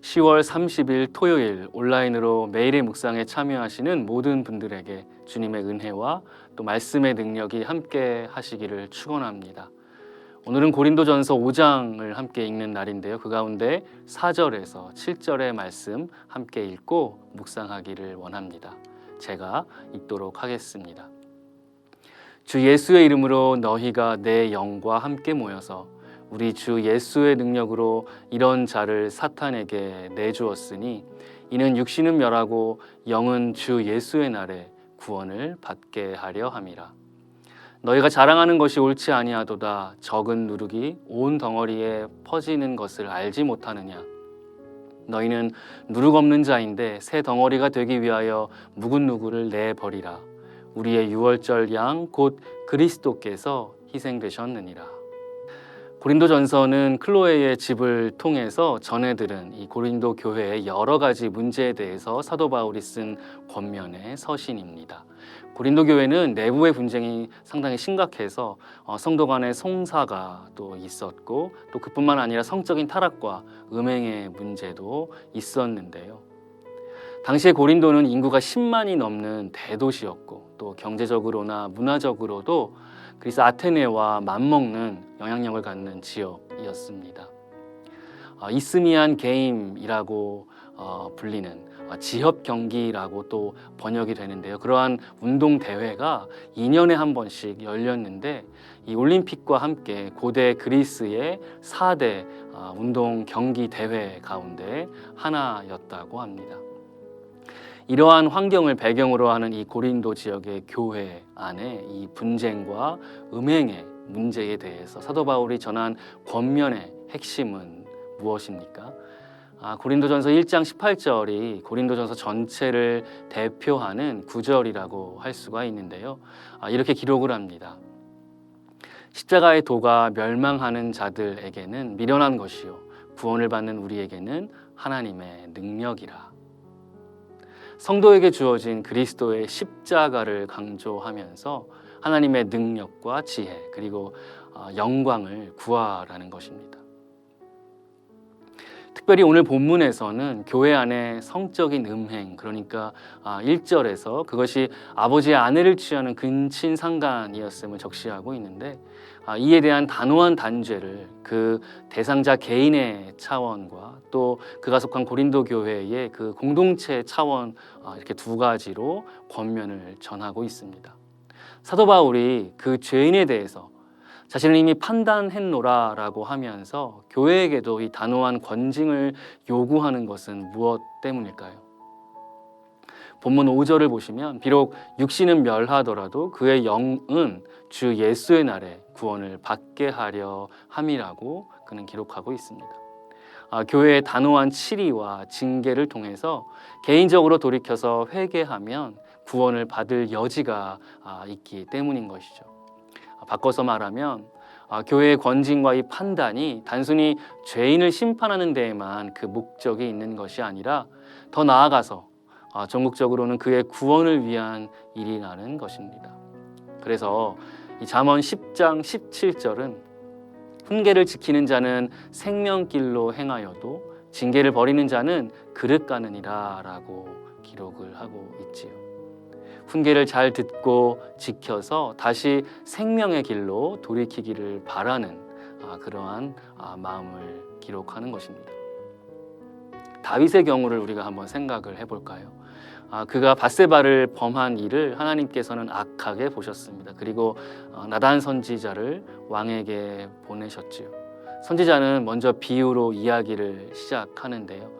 10월 30일 토요일 온라인으로 매일의 묵상에 참여하시는 모든 분들에게 주님의 은혜와 또 말씀의 능력이 함께 하시기를 축원합니다. 오늘은 고린도전서 5장을 함께 읽는 날인데요. 그 가운데 4절에서 7절의 말씀 함께 읽고 묵상하기를 원합니다. 제가 읽도록 하겠습니다. 주 예수의 이름으로 너희가 내 영과 함께 모여서 우리 주 예수의 능력으로 이런 자를 사탄에게 내주었으니 이는 육신은 멸하고 영은 주 예수의 날에 구원을 받게 하려 함이라. 너희가 자랑하는 것이 옳지 아니하도다. 적은 누룩이 온 덩어리에 퍼지는 것을 알지 못하느냐? 너희는 누룩 없는 자인데 새 덩어리가 되기 위하여 묵은 누구를 내버리라. 우리의 유월절 양 곧 그리스도께서 희생되셨느니라 고린도전서는 클로에의 집을 통해서 전해들은 이 고린도 교회의 여러 가지 문제에 대해서 사도 바울이 쓴 권면의 서신입니다. 고린도 교회는 내부의 분쟁이 상당히 심각해서 어, 성도 간의 송사가 또 있었고 또 그뿐만 아니라 성적인 타락과 음행의 문제도 있었는데요. 당시에 고린도는 인구가 10만이 넘는 대도시였고 또 경제적으로나 문화적으로도 그리스 아테네와 맞먹는 영향력을 갖는 지역이었습니다. 어, 이스미안 게임이라고 어, 불리는 어, 지협 경기라고 또 번역이 되는데요. 그러한 운동 대회가 2년에 한 번씩 열렸는데 이 올림픽과 함께 고대 그리스의 4대 어, 운동 경기 대회 가운데 하나였다고 합니다. 이러한 환경을 배경으로 하는 이 고린도 지역의 교회 안에 이 분쟁과 음행의 문제에 대해서 사도 바울이 전한 권면의 핵심은 무엇입니까? 아, 고린도전서 1장 18절이 고린도전서 전체를 대표하는 구절이라고 할 수가 있는데요. 아, 이렇게 기록을 합니다. 십자가의 도가 멸망하는 자들에게는 미련한 것이요 구원을 받는 우리에게는 하나님의 능력이라. 성도에게 주어진 그리스도의 십자가를 강조하면서 하나님의 능력과 지혜 그리고 어, 영광을 구하라는 것입니다. 특별히 오늘 본문에서는 교회 안에 성적인 음행 그러니까 1절에서 그것이 아버지의 아내를 취하는 근친 상간이었음을 적시하고 있는데 아, 이에 대한 단호한 단죄를 그 대상자 개인의 차원과 또 그가 속한 고린도 교회의 그 공동체 차원 아, 이렇게 두 가지로 권면을 전하고 있습니다. 사도 바울이 그 죄인에 대해서 자신을 이미 판단했노라라고 하면서 교회에게도 이 단호한 권징을 요구하는 것은 무엇 때문일까요? 본문 5절을 보시면 비록 육신은 멸하더라도 그의 영은 주 예수의 날에 구원을 받게 하려 함이라고 그는 기록하고 있습니다. 아, 교회의 단호한 치리와 징계를 통해서 개인적으로 돌이켜서 회개하면 구원을 받을 여지가 아, 있기 때문인 것이죠. 아, 바꿔서 말하면 아, 교회의 권징과 이 판단이 단순히 죄인을 심판하는 데에만 그 목적이 있는 것이 아니라 더 나아가서 아, 전국적으로는 그의 구원을 위한 일이라는 것입니다. 그래서 이 잠언 10장 17절은 훈계를 지키는 자는 생명길로 행하여도 징계를 버리는 자는 그릇 가느니라라고 기록을 하고 있지요. 훈계를 잘 듣고 지켜서 다시 생명의 길로 돌이키기를 바라는 아, 그러한 아, 마음을 기록하는 것입니다. 다윗의 경우를 우리가 한번 생각을 해볼까요? 아, 그가 바세바를 범한 일을 하나님께서는 악하게 보셨습니다. 그리고 어, 나단 선지자를 왕에게 보내셨지요. 선지자는 먼저 비유로 이야기를 시작하는데요.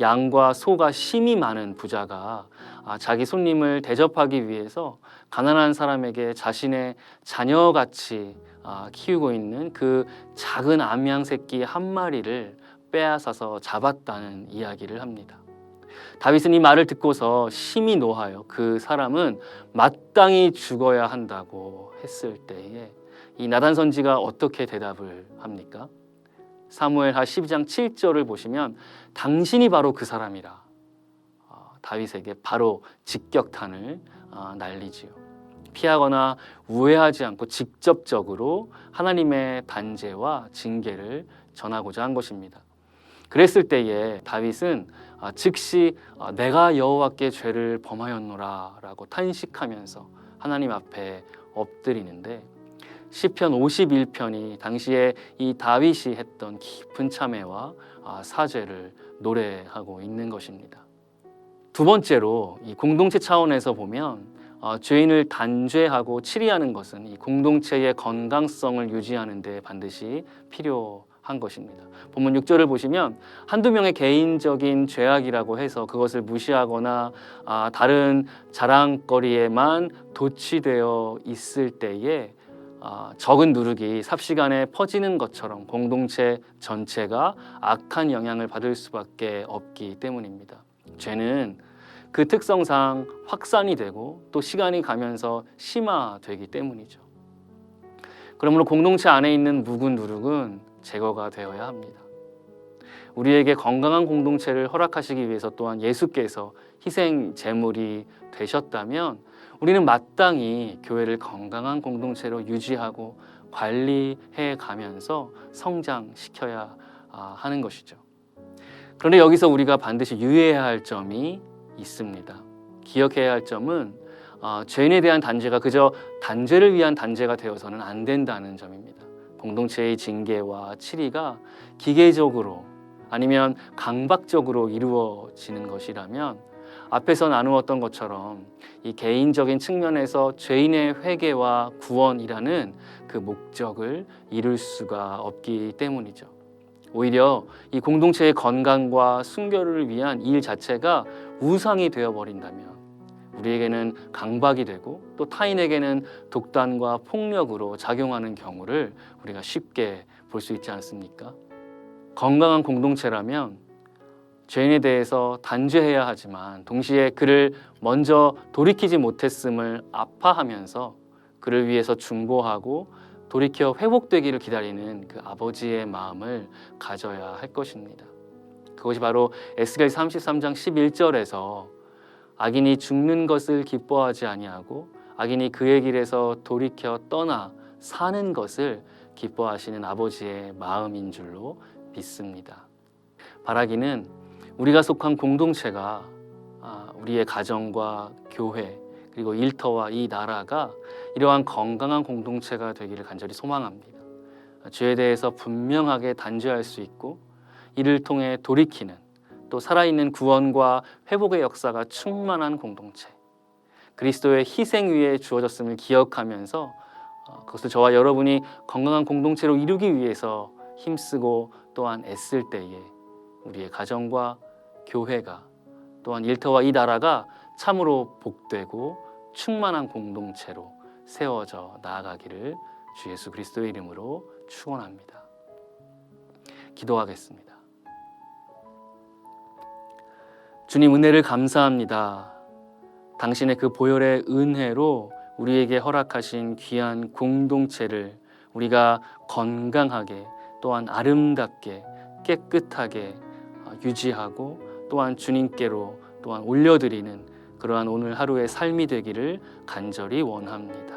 양과 소가 심이 많은 부자가 아, 자기 손님을 대접하기 위해서 가난한 사람에게 자신의 자녀같이 아, 키우고 있는 그 작은 암양 새끼 한 마리를 빼앗아서 잡았다는 이야기를 합니다. 다윗은 이 말을 듣고서 심히 노하여 그 사람은 마땅히 죽어야 한다고 했을 때에 이 나단 선지가 어떻게 대답을 합니까? 사무엘하 12장 7절을 보시면 당신이 바로 그 사람이라 어, 다윗에게 바로 직격탄을 어, 날리지요. 피하거나 우회하지 않고 직접적으로 하나님의 단죄와 징계를 전하고자 한 것입니다. 그랬을 때에 다윗은 아, 즉시 아, 내가 여호와께 죄를 범하였노라라고 탄식하면서 하나님 앞에 엎드리는데 시편 51편이 당시에 이 다윗이 했던 깊은 참회와 아, 사죄를 노래하고 있는 것입니다. 두 번째로 이 공동체 차원에서 보면 어, 죄인을 단죄하고 치리하는 것은 이 공동체의 건강성을 유지하는 데 반드시 필요 한 것입니다. 본문 6절을 보시면 한두 명의 개인적인 죄악이라고 해서 그것을 무시하거나 아, 다른 자랑거리에만 도취되어 있을 때에 아, 적은 누룩이 삽시간에 퍼지는 것처럼 공동체 전체가 악한 영향을 받을 수밖에 없기 때문입니다. 죄는 그 특성상 확산이 되고 또 시간이 가면서 심화되기 때문이죠. 그러므로 공동체 안에 있는 묵은 누룩은 제거가 되어야 합니다. 우리에게 건강한 공동체를 허락하시기 위해서 또한 예수께서 희생 제물이 되셨다면 우리는 마땅히 교회를 건강한 공동체로 유지하고 관리해 가면서 성장시켜야 아, 하는 것이죠. 그런데 여기서 우리가 반드시 유의해야 할 점이 있습니다. 기억해야 할 점은 어, 죄인에 대한 단죄가 그저 단죄를 위한 단죄가 되어서는 안 된다는 점입니다. 공동체의 징계와 치리가 기계적으로 아니면 강박적으로 이루어지는 것이라면 앞에서 나누었던 것처럼 이 개인적인 측면에서 죄인의 회개와 구원이라는 그 목적을 이룰 수가 없기 때문이죠. 오히려 이 공동체의 건강과 순결을 위한 일 자체가 우상이 되어 버린다면 우리에게는 강박이 되고 또 타인에게는 독단과 폭력으로 작용하는 경우를 우리가 쉽게 볼 수 있지 않습니까? 건강한 공동체라면 죄인에 대해서 단죄해야 하지만 동시에 그를 먼저 돌이키지 못했음을 아파하면서 그를 위해서 중보하고 돌이켜 회복되기를 기다리는 그 아버지의 마음을 가져야 할 것입니다. 그것이 바로 에스겔 33장 11절에서 악인이 죽는 것을 기뻐하지 아니하고 악인이 그의 길에서 돌이켜 떠나 사는 것을 기뻐하시는 아버지의 마음인 줄로 믿습니다. 바라기는 우리가 속한 공동체가 아, 우리의 가정과 교회 그리고 일터와 이 나라가 이러한 건강한 공동체가 되기를 간절히 소망합니다. 죄에 대해서 분명하게 단죄할 수 있고 이를 통해 돌이키는 또 살아있는 구원과 회복의 역사가 충만한 공동체 그리스도의 희생 위에 주어졌음을 기억하면서 어, 그것을 저와 여러분이 건강한 공동체로 이루기 위해서 힘쓰고 또한 애쓸 때에 우리의 가정과 교회가 또한 일터와 이 나라가 참으로 복되고 충만한 공동체로 세워져 나아가기를 주 예수 그리스도의 이름으로 축원합니다. 기도하겠습니다. 주님 은혜를 감사합니다. 당신의 그 보혈의 은혜로 우리에게 허락하신 귀한 공동체를 우리가 건강하게 또한 아름답게 깨끗하게 유지하고 또한 주님께로 또한 올려드리는 그러한 오늘 하루의 삶이 되기를 간절히 원합니다.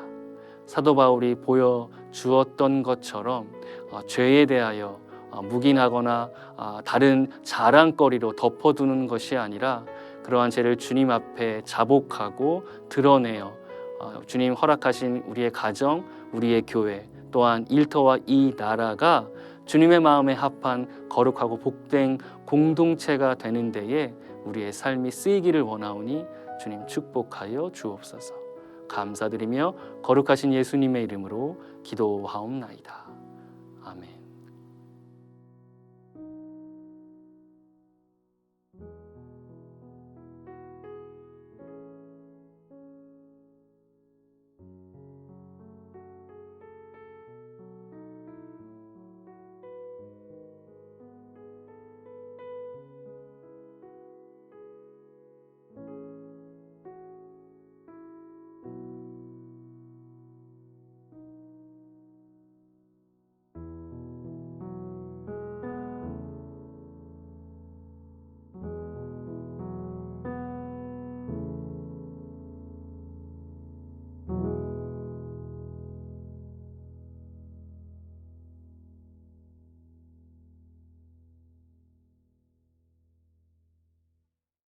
사도 바울이 보여 주었던 것처럼 어, 죄에 대하여 어, 묵인하거나 어, 다른 자랑거리로 덮어두는 것이 아니라 그러한 죄를 주님 앞에 자복하고 드러내어 어, 주님 허락하신 우리의 가정, 우리의 교회, 또한 일터와 이 나라가 주님의 마음에 합한 거룩하고 복된 공동체가 되는 데에 우리의 삶이 쓰이기를 원하오니 주님 축복하여 주옵소서. 감사드리며 거룩하신 예수님의 이름으로 기도하옵나이다. 아멘.